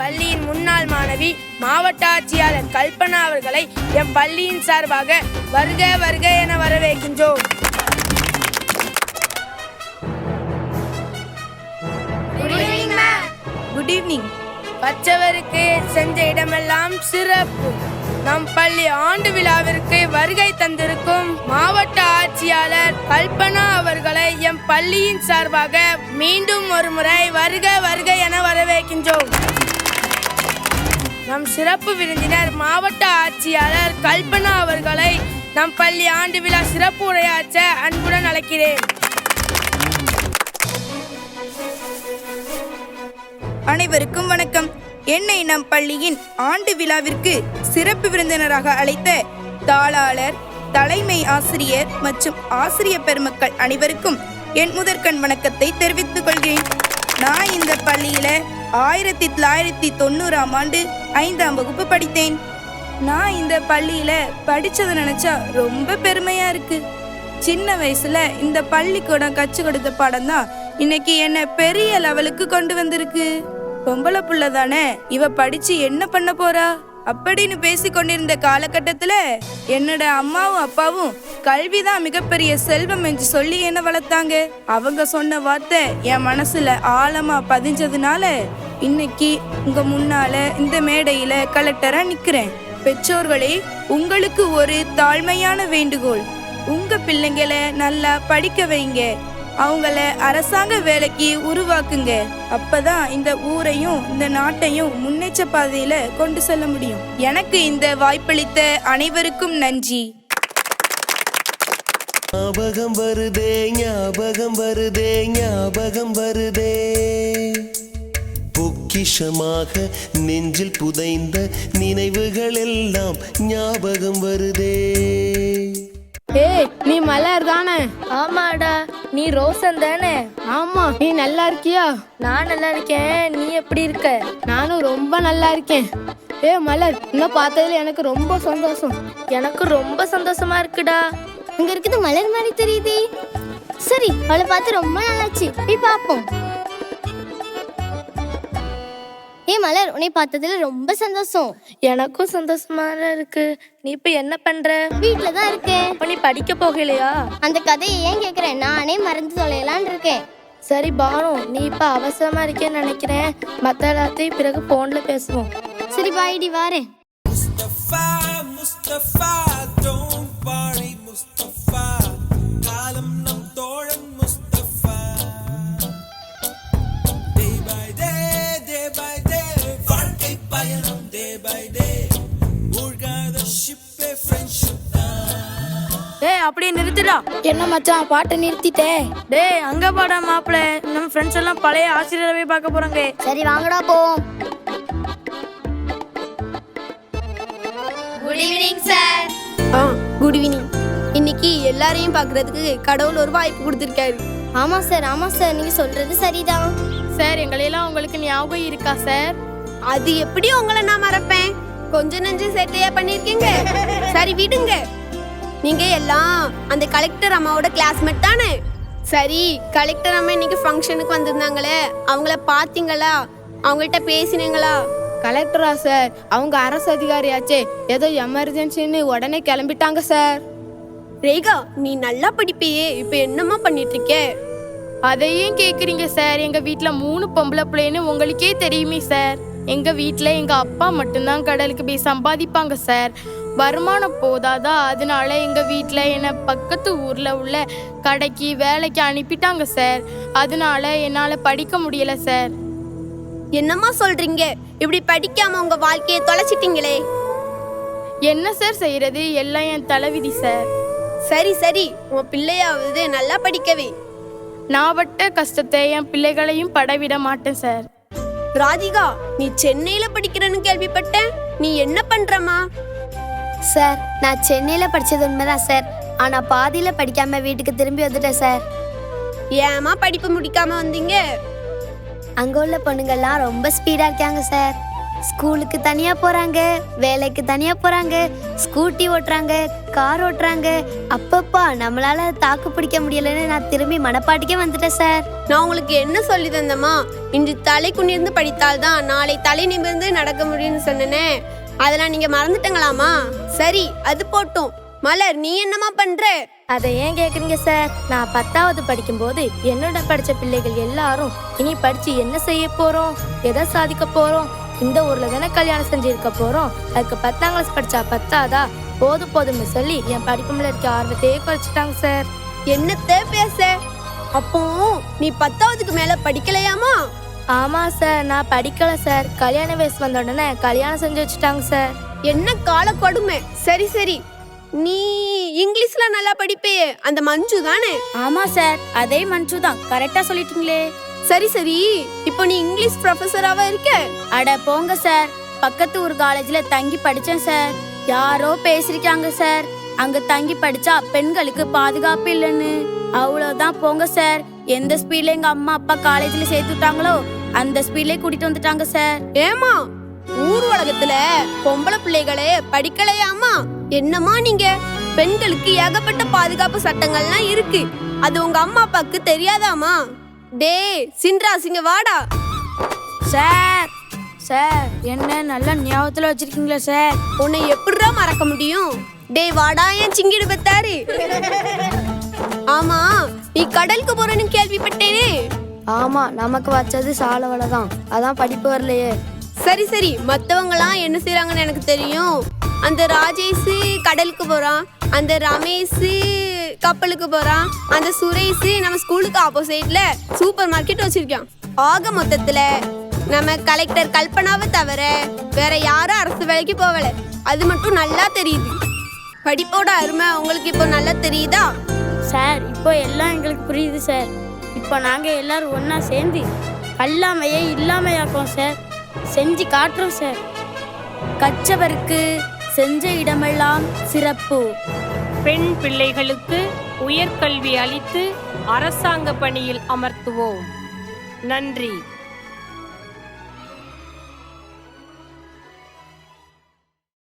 பள்ளியின் முன்னாள் மாணவி மாவட்ட ஆட்சியாளர் கல்பனா அவர்களை எம் பள்ளியின் சார்பாக வருக வருக என வரவேற்கின்றோம். குட் ஈவினிங் பச்சவருக்கு செஞ்ச இடமெல்லாம் சிறப்பு. நம் பள்ளி ஆண்டு விழாவிற்கு வருகை தந்திருக்கும் மாவட்ட ஆட்சியாளர் கல்பனா அவர்களை எம் பள்ளியின் சார்பாக மீண்டும் ஒரு முறை வருக வருக என வரவேற்கின்றோம். நம் சிறப்பு விருந்தினர் மாவட்ட ஆட்சியாளர் கல்பனா அவர்களை நம் பள்ளி ஆண்டு விழா சிறப்பு உரையாற்ற அன்புடன் அழைக்கிறேன். அனைவருக்கும் வணக்கம். என்னை நம் பள்ளியின் ஆண்டு விழாவிற்கு சிறப்பு விருந்தினராக அழைத்த தாளாளர் தலைமை ஆசிரியர் மற்றும் ஆசிரிய பெருமக்கள் அனைவருக்கும் என் முதற்கண் வணக்கத்தை தெரிவித்துக் கொள்கிறேன். நான் இந்த பள்ளியில ஆயிரத்தி தொள்ளாயிரத்தி தொண்ணூறாம் ஆண்டு ஐந்தாம் வகுப்பு படித்தேன். நான் இந்த பள்ளியில படிச்சதை நினைச்சா ரொம்ப பெருமையா இருக்கு. சின்ன வயசுல இந்த பள்ளிக்கூடம் கற்றுக் கொடுத்த பாடம் தான் இன்னைக்கு என்ன பெரிய லெவலுக்கு கொண்டு வந்திருக்கு. பொம்பளை புள்ள தானே இவ படிச்சு என்ன பண்ண போறா? அப்படின்னு பேசி கொண்டிருந்த காலகட்டத்துல என்னோட அம்மாவும் அப்பாவும் கல்விதான் மிகப்பெரிய செல்வம் என்று சொல்லி என்ன வளர்த்தாங்க? அவங்க சொன்ன வார்த்தை என் மனசுல ஆழமா பதிஞ்சதுனால இன்னைக்கு உங்க முன்னால இந்த மேடையில கலெக்டரா நிக்கிறேன். பெற்றோர்களே உங்களுக்கு ஒரு தாழ்மையான வேண்டுகோள். உங்க பிள்ளைங்களை நல்லா படிக்க வைங்க. அவங்கள அரசாங்க வேலைக்கு உருவாக்குங்க. அப்பதான் இந்த ஊரையும் இந்த நாட்டையும் முன்னேற்ற பாதையில கொண்டு செல்ல முடியும். எனக்கு இந்த வாய்ப்பளித்த அனைவருக்கும் நன்றி. ஞாபகம் வருதே ஞாபகம் வருதே ஞாபகம் வருதே. பொக்கிஷமாக நெஞ்சில் புதைந்த நினைவுகள் எல்லாம் ஞாபகம் வருதே. ஏய் நீ மலர் தானே? ஆமாடா நீ ரோசன் தானே? ஆமா நீ நல்லா இருக்கியா? நான் நல்லா இருக்கேன் நீ எப்படி இருக்க? நானும் ரொம்ப நல்லா இருக்கேன். ஏ மலர் இன்னும் பார்த்ததுல எனக்கு ரொம்ப சந்தோஷம். எனக்கு ரொம்ப சந்தோஷமா இருக்குடா. அங்க இருக்குது மலர் மாதிரி தெரியுதே. சரி அவளை பார்த்து ரொம்ப நல்லாச்சு போய் பார்ப்போம். ஏ மலர் உன்னை பார்த்ததுல ரொம்ப சந்தோஷம். எனக்கும் சந்தோஷமா இருக்கு. நீ இப்ப என்ன பண்ற? வீட்ல தான் இருக்கேன். இப்ப நீ படிக்க போகலையா? அந்த கதையை ஏன் கேக்குறேன் நானே மறந்து தொலையலான்னு இருக்கேன். சரி பானு நீ இப்ப அவசரமா இருக்கேன்னு நினைக்கிறேன். மத்த எல்லாத்தையும் பிறகு போன்ல பேசுவோம். சரி பாய்டி வாரேன். Mustafa, Mustafa, ஏய் அப்படியே நிறுத்திடா. என்ன மச்சான் பாட்டை நிறுத்திட்டே? டேய் அங்க பாடா மாப்பிள. நம்ம ஃப்ரெண்ட்ஸ் எல்லாம் பழைய ஆசிரியரை போய் பார்க்க போறாங்க. சரி வாங்கடா போவோம். குட் ஈவினிங் சார் ஆ குட் ஈவினிங் இன்னைக்கு எல்லாரையும் பார்க்கறதுக்கு கடவுள் ஒரு வாய்ப்பு கொடுத்துருக்காரு. ஆமா சார் ஆமா சார் நீங்க சொல்றது சரிதான். சார் எங்களையெல்லாம் உங்களுக்கு ஞாபகம் இருக்கா சார் அது எப்படி உங்களை நான் மறப்பேன்? கொஞ்ச நெஞ்சு சேட்டையா பண்ணிருக்கீங்க. சரி விடுங்க. நீங்க எல்லாம் அந்த கலெக்டர் அம்மாவோட கிளாஸ்மேட் தானே? சரி கலெக்டர் அம்மா இன்னைக்கு ஃபங்க்ஷனுக்கு வந்திருந்தாங்களே. அவங்கள பாத்தீங்களா அவங்கள்ட்ட பேசினீங்களா? கலெக்டரா சார் அவங்க அரசு அதிகாரியாச்சே. ஏதோ எமர்ஜென்சின்னு உடனே கிளம்பிட்டாங்க சார் ரேகா நீ நல்லா படிப்பியே. இப்ப என்னம்மா பண்ணிட்டு இருக்க அதையும் கேக்குறீங்க சார் எங்க வீட்ல மூணு பொம்பளை பிள்ளைன்னு உங்களுக்கே தெரியுமே சார் எங்க வீட்ல எங்க அப்பா மட்டும்தான் கடலுக்கு போய் சம்பாதிப்பாங்க சார். வருமானம் போதாதா? அதனால எங்க வீட்ல என்னை பக்கத்து ஊர்ல உள்ள கடைக்கு வேலைக்கு அனுப்பிட்டாங்க சார். அதனால என்னால படிக்க முடியல சார். என்னம்மா சொல்றீங்க? இப்படி படிக்காம உங்க வாழ்க்கையை தொலைச்சிட்டீங்களே. என்ன சார் செய்யறது? எல்லாம் என் தலைவிதி சார். சரி சரி. உன் பிள்ளையாவது நல்லா படிக்கவே. நான் பட்ட கஷ்டத்தை என் பிள்ளைகளையும் படவிட மாட்டேன் சார். ராதிகா நீ சென்னையில படிக்கிறன்னு கேள்விப்பட்டேன். நீ என்ன பண்றமா சார் நான் சென்னையில படிச்சது உண்மைதான் சார். ஆனா பாதியில படிக்காம வீட்டுக்கு திரும்பி வந்துட்டேன் சார். ஏமா படிப்பு முடிக்காம வந்தீங்க? அங்க உள்ள பொண்ணுங்கெல்லாம் ரொம்ப ஸ்பீடா இருக்காங்க சார். ஸ்கூலுக்கு தனியா போறாங்க வேலைக்கு தனியா போறாங்க ஸ்கூட்டி ஓட்டுறாங்க கார் ஓட்டுறாங்க. அப்பப்பா நம்மளால தாக்கு பிடிக்க முடியலன்னு நான் திரும்பி மனப்பாட்டுக்கே வந்துட்டேன் சார். நான் உங்களுக்கு என்ன சொல்லி தந்தேம்மா? இன்று தலை குனிர்ந்து படித்தால்தான் நாளை தலை நிமிர்ந்து நடக்க முடியும்னு சொன்னனே. அதெல்லாம் நீங்க மறந்துட்டங்களாமா சரி அது போட்டும். மலர் நீ என்னம்மா பண்ற? அதை ஏன் கேக்குறீங்க சார்? நான் பத்தாவது படிக்கும்போது என்னோட படிச்ச பிள்ளைகள் எல்லாரும் இனி படிச்சு என்ன செய்ய போறோம்? எதை சாதிக்க போறோம்? இந்த ஊர்ல தானே கல்யாணம் செஞ்சிருக்க போறோம்? அதுக்கு பத்தாம் கிளாஸ் படிச்சா பத்தாதா? போதும் போதும்னு சொல்லி என் படிப்பு மேல இருக்க ஆர்வத்தையே குறைச்சிட்டாங்க சார் என்னத்த பேச? அப்போ நீ பத்தாவதுக்கு மேல படிக்கலையாமா? ஆமா சார் நான் படிக்கல சார் கல்யாண வயசு வந்த உடனே கல்யாணம் செஞ்சு வச்சுட்டாங்க சார் என்ன கால கொடுமை? சரி சரி. நீ இங்கிலீஷ்ல நல்லா படிப்பே அந்த மஞ்சு தானே? ஆமா சார் அதே மஞ்சு தான். கரெக்டா சொல்லிட்டீங்களே. சரி சரி. இப்போ நீ இங்கிலீஷ் ப்ரொஃபஸராவா இருக்க? அட போங்க சார் பக்கத்து ஊர் காலேஜ்ல தங்கி படிச்சேன் சார் யாரோ பேசிருக்காங்க சார் அங்க தங்கி படிச்சா பெண்களுக்கு பாதுகாப்பு இல்லைன்னு. அவ்வளவுதான் போங்க சார் எந்த ஸ்பீட்ல எங்க அம்மா அப்பா காலேஜ்ல சேர்த்து விட்டாங்களோ அந்த ஸ்பீட்லயே கூட்டிட்டு வந்துட்டாங்க சார் ஏமா ஊர் உலகத்துல பொம்பளை பிள்ளைகளே படிக்கலையாமா என்னம்மா நீங்க? பெண்களுக்கு ஏகப்பட்ட பாதுகாப்பு சட்டங்கள்லாம் இருக்கு. அது உங்க அம்மா அப்பாக்கு தெரியாதாமா டேய் சின்ராசிங்க வாடா. சார் சார் என்ன நல்லா ஞாபகத்துல வச்சிருக்கீங்களா சார்? உன்னை எப்படிடா மறக்க முடியும்? டேய் வாடா என் சிங்கிடு பெத்தாரு. ஆமா நீ கடலுக்கு போறேன்னு கேள்விப்பட்டேனே. ஆமா நமக்கு வச்சது சாலவலை தான் அதான் படிப்பு வரலையே. சரி சரி மத்தவங்கலாம் என்ன செய்றாங்கன்னு எனக்கு தெரியும். அந்த ராஜேஷ் கடலுக்கு போறான் அந்த ரமேஷ் கப்பலுக்கு போறான் அந்த சுரேஷ் நம்ம ஸ்கூலுக்கு ஆப்போசிட்டில் சூப்பர் மார்க்கெட் வச்சிருக்கான். ஆக மொத்தத்துல நம்ம கலெக்டர் கல்பனாவை தவிர வேற யாரும் அரசு வேலைக்கு போகல. அது மட்டும் நல்லா தெரியுது. படிப்போட அருமை உங்களுக்கு இப்போ நல்லா தெரியுதா? சார் இப்போ எல்லாம் எங்களுக்கு புரியுது சார் இப்போ நாங்கள் எல்லாரும் ஒன்றா சேர்ந்து கல்லாமையே இல்லாமையாக்கோம் சார் செஞ்சு காட்டுறோம் சார் கச்சவருக்கு செஞ்ச இடமெல்லாம் சிறப்பு. பெண் பிள்ளைகளுக்கு உயர்கல்வி அளித்து அரசாங்க பணியில் அமர்த்துவோம். நன்றி.